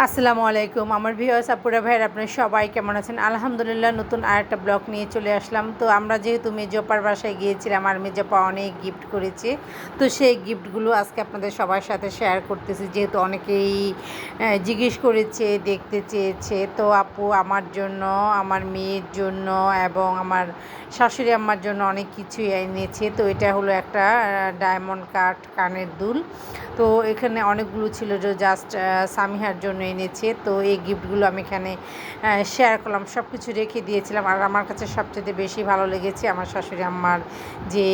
আসসালামু আলাইকুম। আমার ভিউয়ার্স আপুরা, ভাইয়ের, আপনার সবাই কেমন আছেন? আলহামদুলিল্লাহ, নতুন আরেকটা ব্লগ নিয়ে চলে আসলাম। তো আমরা যেহেতু মেজপার বাসায় গিয়েছিলাম আর মেজপা অনেক গিফট করেছে, তো সেই গিফটগুলো আজকে আপনাদের সবার সাথে শেয়ার করতেছি। যেহেতু অনেকেই জিজ্ঞেস করেছে, দেখতে চেয়েছে। তো আপু, আমার জন্য, আমার মেয়ের জন্য এবং আমার শাশুড়ি আমার জন্য অনেক কিছুই এনেছে। তো এটা হলো একটা ডায়মন্ড কাট কানের দুল। তো এখানে অনেকগুলো ছিল যে জাস্ট সামিহার জন্য এনেছে। তো এই গিফটগুলো আমি এখানে শেয়ার করলাম সব কিছু রেখে দিয়েছিলাম। আর আমার কাছে সবচেয়ে বেশি ভালো লেগেছে আমার শাশুড়ি আমার যে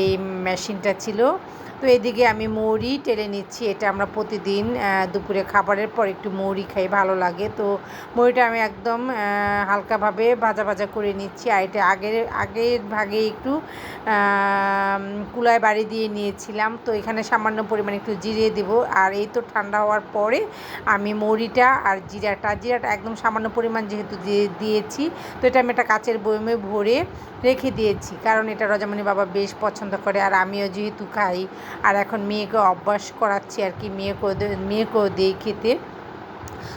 মেশিনটা ছিল। তো এদিকে আমি মৌরি টেলে নিচ্ছি, এটা আমরা প্রতিদিন দুপুরে খাবারের পর একটু মৌরি খাই, ভালো লাগে। তো মৌরিটা আমি একদম হালকাভাবে ভাজা ভাজা করে নিচ্ছি। আর এটা আগের আগের ভাগে একটু কুলায় বাড়ি দিয়ে নিয়েছিলাম। তো এখানে সামান্য পরিমাণে একটু জিরে দেবো। আর এই তো ঠান্ডা হওয়ার পরে আমি মৌরিটা আর জিরাটা জিরাটা একদম সামান্য পরিমাণ যেহেতু দিয়ে, দিয়েছি, তো এটা আমি একটা কাচের বয়মে ভরে রেখে দিয়েছি। কারণ এটা রজামণি বাবা বেশ পছন্দ করে, আর আমিও যেহেতু খাই আর এখন মেয়েকে অভ্যাস করাচ্ছি আর কি মেয়েকেও মেয়েকেও দিই খেতে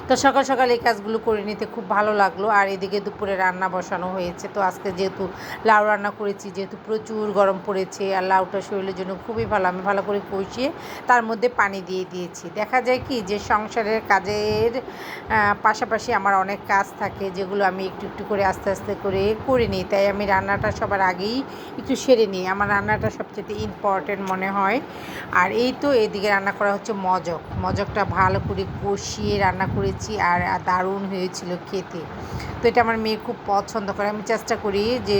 তো সকাল সকাল এই কাজগুলো করে নিতে খুব ভালো লাগল। আর এদিকে দুপুরে রান্না বসানো হয়েছে। তো আজকে যেহেতু লাউ রান্না করেছি, যেহেতু প্রচুর গরম পড়েছে আর লাউটা শরীরের জন্য খুবই ভালো, আমি ভালো করে কষিয়ে তার মধ্যে পানি দিয়ে দিয়েছি। দেখা যায় কি যে সংসারের কাজের পাশাপাশি আমার অনেক কাজ থাকে যেগুলো আমি একটু একটু করে আস্তে আস্তে করে করে নিই। তাই আমি রান্নাটা সবার আগেই একটু সেরে নিই। আমার রান্নাটা সবচেয়ে ইম্পর্টেন্ট মনে হয়। আর এই তো এদিকে রান্না করা হচ্ছে মজক। মজকটা ভালো করে কষিয়ে রান্না করেছি আর দারুণ হয়েছিল খেতে। তো এটা আমার মেয়ে খুব পছন্দ করে। আমি চেষ্টা করি যে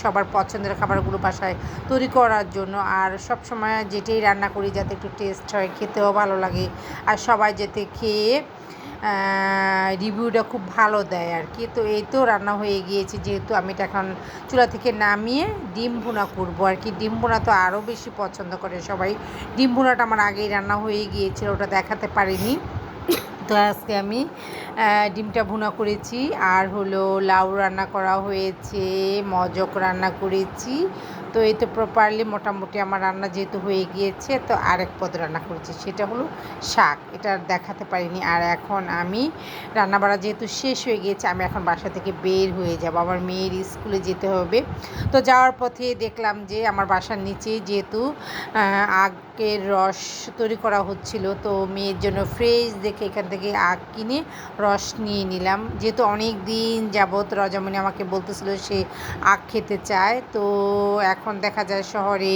সবার পছন্দের খাবারগুলো বাসায় তৈরি করার জন্য। আর সব সময় যেটাই রান্না করি যাতে একটু টেস্ট হয়, খেতেও ভালো লাগে। আর সবাই যাতে খেয়ে রিভিউটা খুব ভালো দেয় আর কি। তো এই তো রান্না হয়ে গিয়েছে। যেহেতু আমি এটা এখন চুলা থেকে নামিয়ে ডিম ভুনা করব আর কি। ডিম ভুনা তো আরও বেশি পছন্দ করে সবাই। ডিম ভুনাটা আমার আগেই রান্না হয়ে গিয়েছিল, ওটা দেখাতে পারিনি। তো আজকে আমি ডিমটা ভুনা করেছি। আর হলো লাউ রান্না করা হয়েছে, মজক রান্না করেছি। তো এই তো প্রপারলি মোটামুটি আমার রান্না যেহেতু হয়ে গিয়েছে, তো আরেক পদ রান্না করেছি। সেটা হলো শাক। এটা দেখাতে পারিনি। আর এখন আমি, রান্নাবাড়া যেহেতু শেষ হয়ে গিয়েছে, আমি এখন বাসা থেকে বের হয়ে যাব। আমার মেয়ের স্কুলে যেতে হবে। তো যাওয়ার পথে দেখলাম যে আমার বাসার নিচে যেহেতু আগের রস তৈরি করা হচ্ছিল, তো মেয়ের জন্য ফ্রেশ দেখে এখান থেকে আখ কিনে রস নিয়ে নিলাম। যেহেতু অনেক দিন যাবৎ রজমণি আমাকে বলতেছিল সে আখ খেতে চায়, তো এখন দেখা যায় শহরে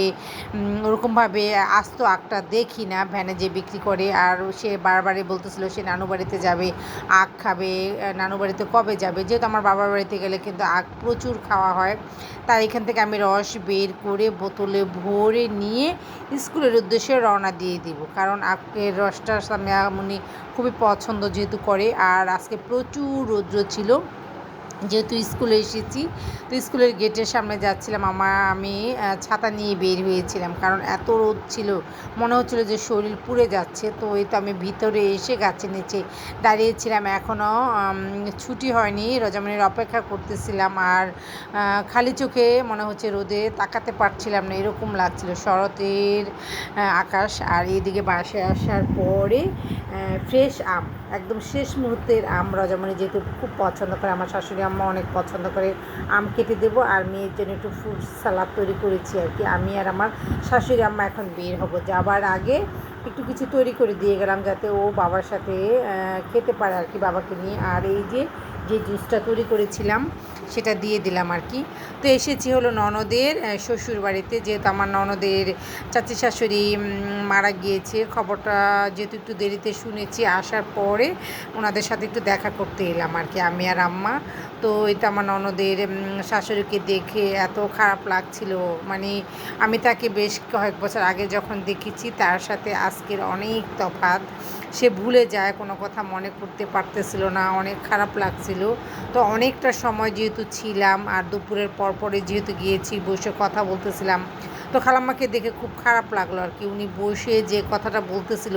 ওরকমভাবে আস্ত আখটা দেখি না, ভ্যানে যে বিক্রি করে। আর সে বারবারই বলতেছিল সে নানু বাড়িতে যাবে, আখ খাবে নানু বাড়িতে কবে যাবে? যেহেতু আমার বাবার বাড়িতে গেলে কিন্তু আখ প্রচুর খাওয়া হয়। তাই এখান থেকে আমি রস বের করে বোতলে ভরে নিয়ে স্কুলের উদ্দেশ্যে রওনা দিয়ে দিব। কারণ আখের রসটা আমি উনি খুবই পছন্দ যেহেতু করে, আর আজকে প্রচুর রৌদ্র ছিল। যেহেতু স্কুলে এসেছি, তো স্কুলের গেটের সামনে যাচ্ছিলাম আমার আমি ছাতা নিয়ে বের হয়েছিলাম। কারণ এত রোদ ছিল, মনে হচ্ছিল যে শরীর পুড়ে যাচ্ছে, তো এই তো আমি ভিতরে এসে গাছের নিচে দাঁড়িয়েছিলাম। এখনও ছুটি হয়নি রজামণির অপেক্ষা করতেছিলাম আর খালি চোখে মনে হচ্ছে রোদে তাকাতে পারছিলাম না, এরকম লাগছিল। শরতের আকাশ আর এইদিকে বাসে আসার পরে ফ্রেশ আম, একদম শেষ মুহূর্তের আম রজমণি যেহেতু খুব পছন্দ করে আমার শাশুড়ি আম্মা অনেক পছন্দ করে আম কেটে দেব আর মেয়ের জন্য একটু ফ্রুট সালাদ তৈরি করেছি আর কি। আমি আর আমার শাশুড়ি আম্মা এখন বের হব। যাবার আগে একটু কিছু তৈরি করে দিয়ে গেলাম যাতে ও বাবার সাথে খেতে পারে আর কি বাবাকে নিয়ে। আর এই যে যে জুসটা তৈরি করেছিলাম, সেটা দিয়ে দিলাম আর কি। তো এসেছি হলো ননদের শ্বশুর বাড়িতে যেহেতু আমার ননদের চাচি শাশুড়ি মারা গিয়েছে। খবরটা যেহেতু একটু দেরিতে শুনেছি, আসার পরে ওনাদের সাথে একটু দেখা করতে এলাম আর কি, আমি আর আম্মা। তো এটা আমার ননদের শাশুড়িকে দেখে এত খারাপ লাগছিল। মানে আমি তাকে বেশ কয়েক বছর আগে যখন দেখেছি, তার সাথে আজকের অনেক তফাৎ। সে ভুলে যায়, কোনো কথা মনে করতে পারতেছিল না, অনেক খারাপ লাগছিল। তো অনেকটা সময় যেহেতু ছিলাম আর দুপুরের পরপরে যেহেতু গিয়েছি, বসে কথা বলতেছিলাম, তো খালাম্মাকে দেখে খুব খারাপ লাগল আর কি। উনি বসে যে কথাটা বলতেছিল,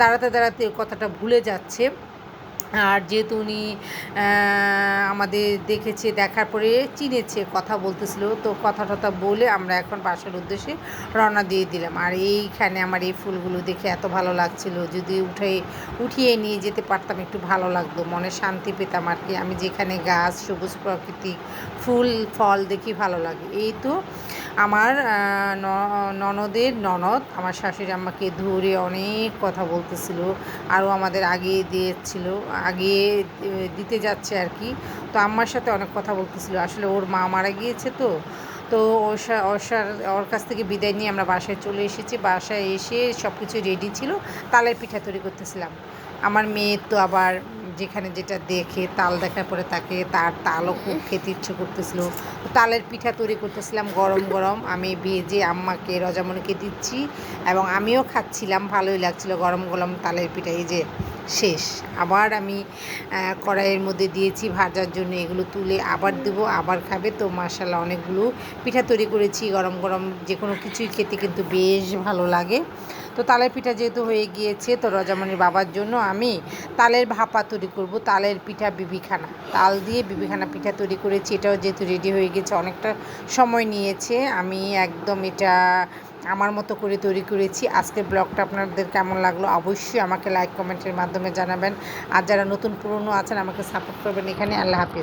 দাঁড়াতে দাঁড়াতে কথাটা ভুলে যাচ্ছে। আর যেহেতু উনি আমাদের দেখেছে, দেখার পরে চিনেছে, কথা বলতেছিল। তো কথা টথা বলে আমরা এখন বাসার উদ্দেশ্যে রওনা দিয়ে দিলাম। আর এইখানে আমার এই ফুলগুলো দেখে এত ভালো লাগছিল। যদি উঠে, উঠিয়ে নিয়ে যেতে পারতাম, একটু ভালো লাগতো। মনে শান্তি পেতাম আর কি। আমি যেখানে গাছ, সবুজ প্রাকৃতিক ফুল, ফল দেখি ভালো লাগে। এই তো আমার ননদের ননদ, আমার শাশুড়ি আমাকে ধরে অনেক কথা বলতেছিল, আরও আমাদের আগিয়ে দিয়েছিল আগিয়ে দিতে যাচ্ছে আর কি। তো আম্মার সাথে অনেক কথা বলতেছিল, আসলে ওর মা মারা গিয়েছে তো তো ওর ওর কাছ থেকে বিদায় নিয়ে আমরা বাসায় চলে এসেছি, বাসায় এসে সব কিছু রেডি ছিল, তালের পিঠা তৈরি করতেছিলাম। আমার মেয়ের তো আবার যেখানে যেটা দেখে, তাল দেখার পরে তাকে তার তালও খুব খেতে ইচ্ছে করতেছিল। তালের পিঠা তৈরি করতেছিলাম গরম গরম। আমি ভেজে আম্মাকে, রজামণিকে দিচ্ছি এবং আমিও খাচ্ছিলাম, ভালোই লাগছিল গরম গরম তালের পিঠা। এই যে শেষ। আবার আমি কড়াইয়ের মধ্যে দিয়েছি ভাজার জন্য এগুলো তুলে আবার দেবো, আবার খাবে। তো মাসাল্লাহ অনেকগুলো পিঠা তৈরি করেছি গরম গরম। যে কোনো কিছুই খেতে কিন্তু বেশ ভালো লাগে। তো তালের পিঠা যেহেতু হয়ে গিয়েছে, তো রজামণির বাবার জন্য আমি তালের ভাপা তৈরি করব, তালের পিঠা বিবিখানা। তাল দিয়ে বিবিখানা পিঠা তৈরি করেছি, এটাও যেহেতু রেডি হয়ে গেছে, অনেকটা সময় নিয়েছে। আমি একদম এটা আমার মতো করে তৈরি করেছি। আজকের ব্লগটা আপনাদের কেমন লাগল অবশ্যই আমাকে লাইক কমেন্টের মাধ্যমে জানাবেন। আর যারা নতুন পুরনো আছেন, আমাকে সাপোর্ট করবেন এখানে। আল্লাহ হাফিজ।